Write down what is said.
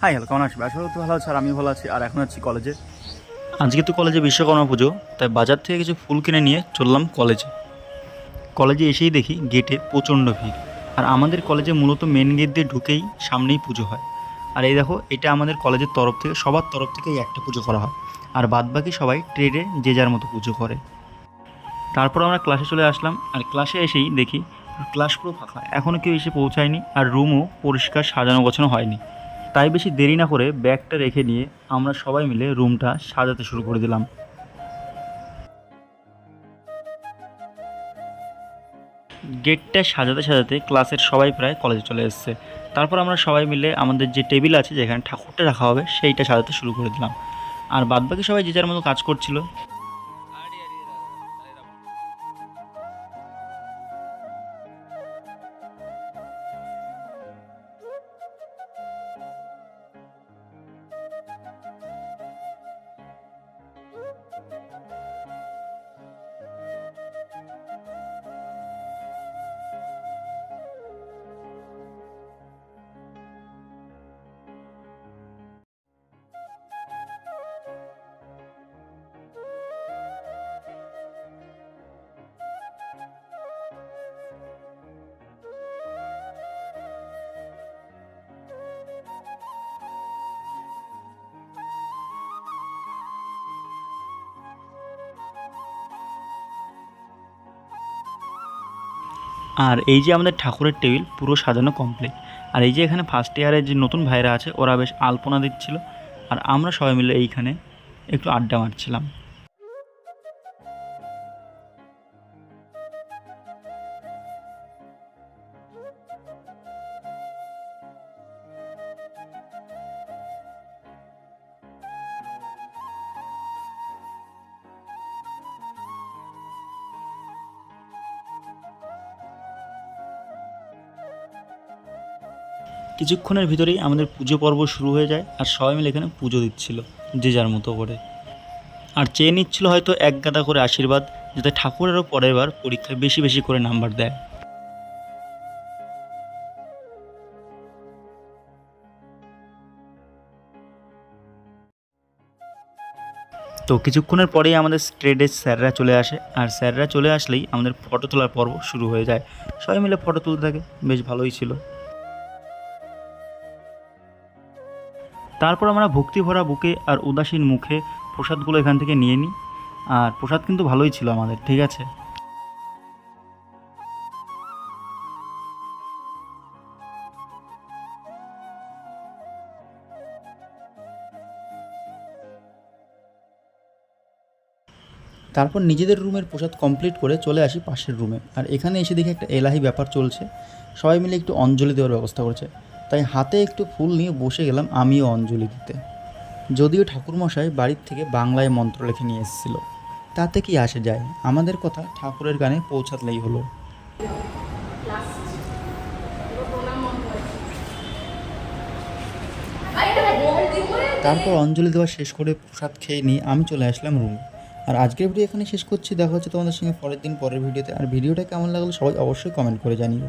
Hi hello কেমন আছি? আসলে তো ভালো আছে আর আমি ভালো আছি। আর এখন আছি কলেজে আজকে তো কলেজে বিশ্বকর্মা পুজো, তাই বাজার থেকে কিছু ফুল কিনে নিয়ে চললাম কলেজে কলেজে এসেই দেখি গেটে প্রচণ্ড ভিড়। আর আমাদের কলেজে মূলত মেন গেট দিয়ে ঢুকেই সামনেই পুজো হয়। আর এই দেখো, এটা আমাদের কলেজের তরফ থেকে, সবার তরফ থেকেই একটা পুজো করা হয়। আর বাদবাকি সবাই ট্রেডে যে যার মতো পুজো করে। তারপর আমরা ক্লাসে চলে আসলাম। আর ক্লাসে এসেই দেখি ক্লাস পুরো ফাঁকা। এখনও কেউ এসে পৌঁছায়নি। আর রুমও পরিষ্কার সাজানো গোছানো হয়নি। তাই বেশি দেরি না করে ব্যাগটা রেখে নিয়ে আমরা সবাই মিলে রুমটা সাজাতে শুরু করে দিলাম। গেটটা সাজাতে সাজাতে ক্লাসের সবাই প্রায় কলেজে চলে এসেছে। তারপর আমরা সবাই মিলে আমাদের যে টেবিল আছে যেখানে ঠাকুরটা রাখা হবে, সেইটা সাজাতে শুরু করে দিলাম। আর বাদবাকি সবাই যে যার মতো কাজ করছিল আর এই যে আমাদের ঠাকুরের টেবিল, পুরো সাজানো কমপ্লিট আর এই যে এখানে ফার্স্ট ইয়ারের যে নতুন ভাইরা আছে, ওরা বেশ আলপনা দিচ্ছিল। আর আমরা সবাই মিলে এইখানে একটু আড্ডা মারছিলাম। কিছুক্ষণের ভিতরেই আমাদের পুজো পর্ব শুরু হয়ে যায় আর সবাই মিলে এখানে পুজো দিচ্ছিল, যে যার মতো করে। আর চেয়ে নিচ্ছিল হয়তো এক গাদা করে আশীর্বাদ, যাতে ঠাকুরেরও পরের বার পরীক্ষায় বেশি বেশি করে নাম্বার দেয়। তো কিছুক্ষণের পরেই আমাদের স্ট্রেডের স্যাররা চলে আসে, আর স্যাররা চলে আসলেই আমাদের ফটো তোলার পর্ব শুরু হয়ে যায়। সবাই মিলে ফটো তুলতে থাকে, বেশ ভালোই ছিল। তারপর আমরা ভক্তি ভরা বুকে আর উদাসীন মুখে প্রসাদগুলো এখান থেকে নিয়ে নিই। আর প্রসাদ কিন্তু ভালোই ছিল আমাদের, ঠিক আছে? তারপর নিজেদের রুমের প্রসাদ কমপ্লিট করে চলে আসি পাশের রুমে। আর এখানে এসে দেখি একটা এলাহি ব্যাপার চলছে। সবাই মিলে একটু অঞ্জলি দেওয়ার ব্যবস্থা করছে। তাই হাতে একটু ফুল নিয়ে বসে গেলাম আমিও অঞ্জলি দিতে যদিও ঠাকুরমশাই বাড়ির থেকে বাংলায় মন্ত্র লিখে নিয়ে এসেছিল। তাতে কি আসে যায়? আমাদের কথা ঠাকুরের গানে পৌঁছাতলেই হলো। তারপর অঞ্জলি দেওয়া শেষ করে প্রসাদ খেয়ে নিয়ে আমি চলে আসলাম রুমে আর আজকের ভিডিও এখানে শেষ করছি। দেখা হচ্ছে তোমাদের সঙ্গে পরের দিন, পরের ভিডিওতে আর ভিডিওটা কেমন লাগল সবাই অবশ্যই কমেন্ট করে জানিও।